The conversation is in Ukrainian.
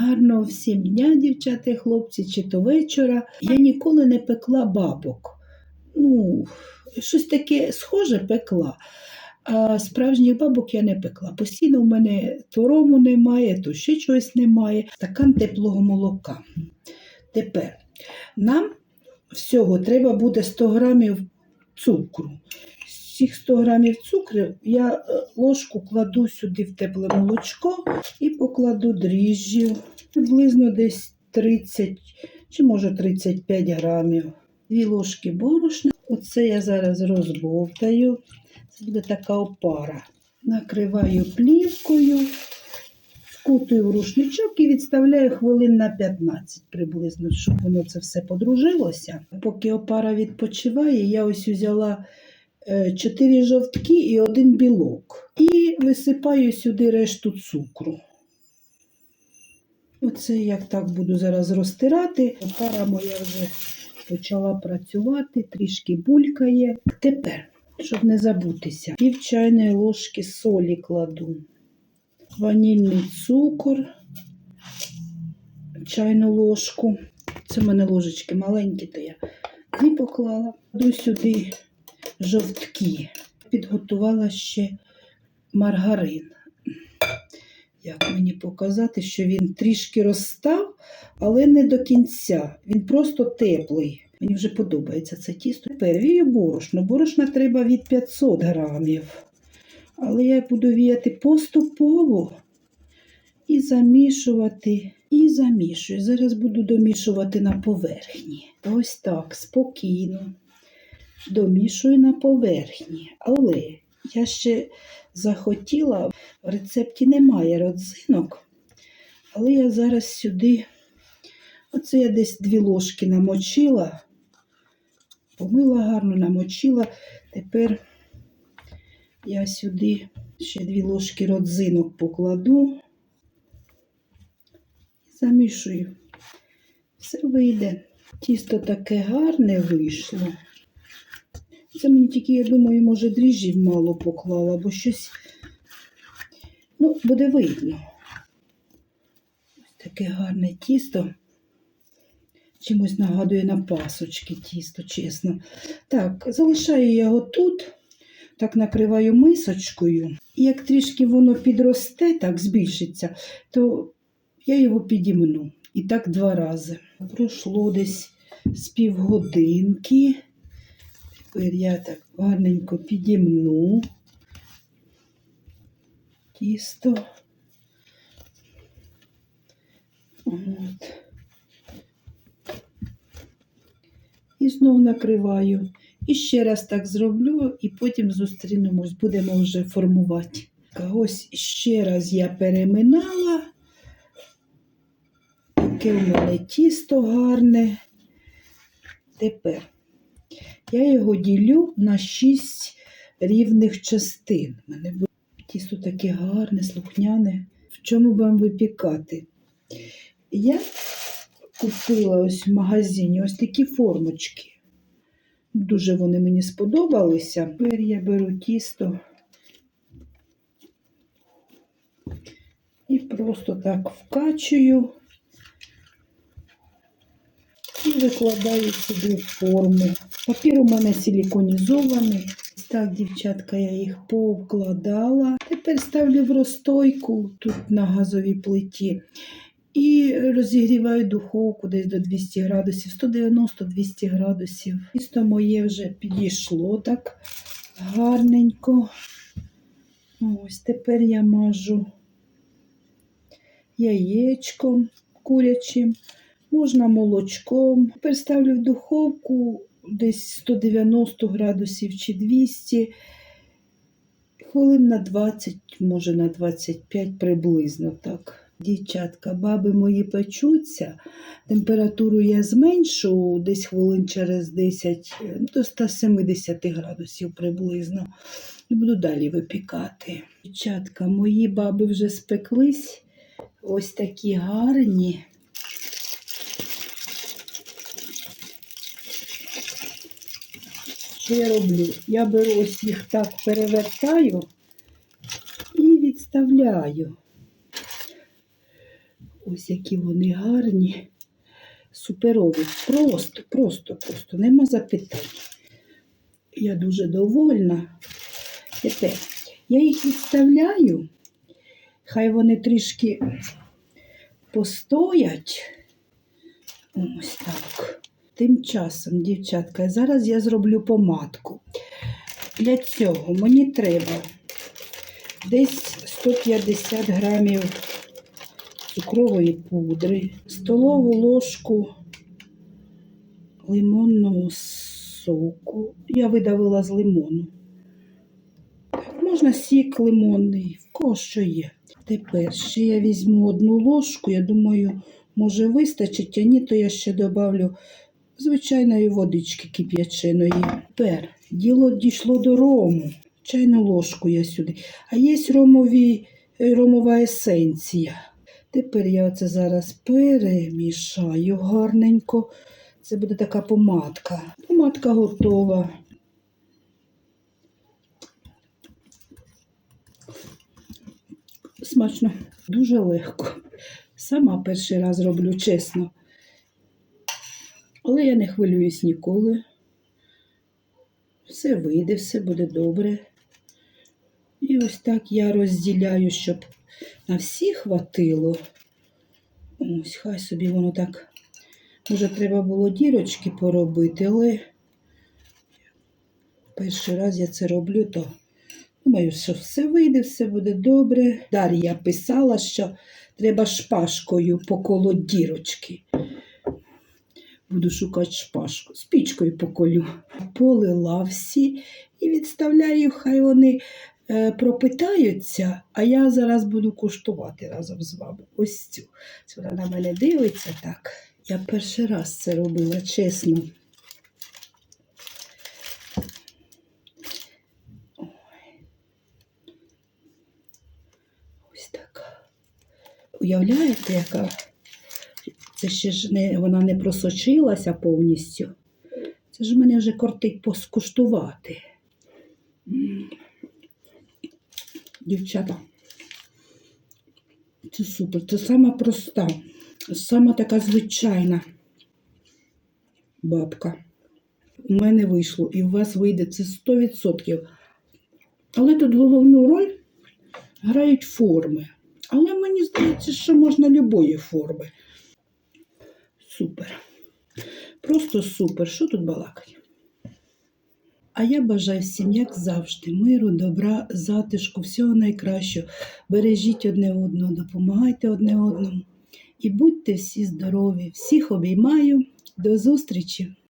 Гарного всім дня, дівчата і хлопці, чи то вечора. Я ніколи не пекла бабок. Ну, щось таке схоже пекла. А справжніх бабок я не пекла. Постійно в мене то рому немає, то ще чогось немає. Стакан теплого молока. Тепер нам всього треба буде 100 грамів цукру. Цих 100 грамів цукру я е, ложку кладу сюди в тепле молочко і покладу дріжджів приблизно десь 30 чи може 35 грамів. Дві ложки борошна. Оце я зараз розбовтаю. Це буде така опара. Накриваю плівкою, вкутую в рушничок і відставляю хвилин на 15 приблизно, щоб воно це все подружилося. Поки опара відпочиває, я ось взяла 4 жовтки і один білок. І висипаю сюди решту цукру. Оце як так буду зараз розтирати. Опара моя вже почала працювати, трішки булькає. Тепер, щоб не забутися, пів чайної ложки солі кладу, ванільний цукор, чайну ложку. Це в мене ложечки маленькі, то я дві поклала. Кладу сюди жовтки. Підготувала ще маргарин. Як мені показати, що він трішки розстав, але не до кінця. Він просто теплий. Мені вже подобається це тісто. Тепер вію борошно. Борошна треба від 500 грамів. Але я буду віяти поступово і замішувати, і замішую. Зараз буду домішувати на поверхні. Ось так, спокійно. Домішую на поверхні. Але я ще захотіла, в рецепті немає родзинок, але я зараз сюди, оце я десь дві ложки намочила, помила гарно, намочила. Тепер я сюди ще дві ложки родзинок покладу замішую. Все вийде. Тісто таке гарне вийшло. Це мені тільки, я думаю, може, дріжджів мало поклала, бо щось, ну, буде видно. Ось таке гарне тісто. Чимось нагадує на пасочки тісто, чесно. Так, залишаю я його тут, так накриваю мисочкою. І як трішки воно підросте, так збільшиться, то я його підімну. І так два рази. Пройшло десь з півгодинки. Тепер я так гарненько підімну тісто. От. І знову накриваю. І ще раз так зроблю, і потім зустрінемось, будемо вже формувати. Ось ще раз я переминала. Таке у мене тісто гарне. Тепер я його ділю на 6 рівних частин. У мене тісто таке гарне, слухняне. В чому вам випікати? Я купила ось в магазині ось такі формочки. Дуже вони мені сподобалися. Тепер я беру тісто і просто так вкачую і викладаю сюди форму. Папір у мене силіконізований. Так, дівчатка, я їх повкладала. Тепер ставлю в розстойку тут на газовій плиті. І розігріваю духовку десь до 200 градусів, 190-200 градусів. Тісто моє вже підійшло так гарненько. Ось тепер я мажу яєчком курячим, можна молочком. Тепер ставлю в духовку десь 190 градусів чи 200 хвилин на 20, може на 25 приблизно так. Дівчатка, баби мої печуться. Температуру я зменшу десь хвилин через 10 до 170 градусів приблизно. І буду далі випікати. Дівчатка, мої баби вже спеклись. Ось такі гарні. Що я роблю? Я беру ось їх так перевертаю і відставляю. Ось які вони гарні, суперові. Просто, просто, просто, нема запитань. Я дуже довольна. Тепер я їх відставляю, хай вони трішки постоять. Ось так. Тим часом, дівчатка, зараз я зроблю помадку. Для цього мені треба десь 150 грамів цукрової пудри, столову ложку лимонного соку. Я видавила з лимону. Можна сік лимонний, в кого що є. Тепер ще я візьму одну ложку, я думаю, може вистачить, а ні, то я ще добавлю звичайної водички кип'яченої. Тепер діло дійшло до рому. Чайну ложку я сюди. А є ромові, е, ромова есенція. Тепер я оце зараз перемішаю гарненько. Це буде така помадка. Помадка готова. Смачно, дуже легко. Сама перший раз роблю, чесно. Але я не хвилююсь ніколи. Все вийде, все буде добре. І ось так я розділяю, щоб на всі хватило. Ось, хай собі воно так. Може, треба було дірочки поробити, але перший раз я це роблю, то думаю, що все вийде, все буде добре. Дар'я писала, що треба шпажкою поколоть дірочки. Буду шукати шпажку. Спічкою поколю. Полила всі і відставляю, хай вони е, пропитаються, а я зараз буду куштувати разом з вами. Ось цю. Вона на мене дивиться так. Я перший раз це робила, чесно. Ой. Ось так. Уявляєте, яка це ще ж не, вона не просочилася повністю. Це ж мене вже кортить поскуштувати. Дівчата, це супер. Це сама проста, сама така звичайна бабка. У мене вийшло, і у вас вийде це 100%. Але тут головну роль грають форми. Але мені здається, що можна любої форми. Супер. Просто супер. Що тут балакать? А я бажаю всім, як завжди, миру, добра, затишку, всього найкращого. Бережіть одне одного, допомагайте одне одному. І будьте всі здорові. Всіх обіймаю. До зустрічі!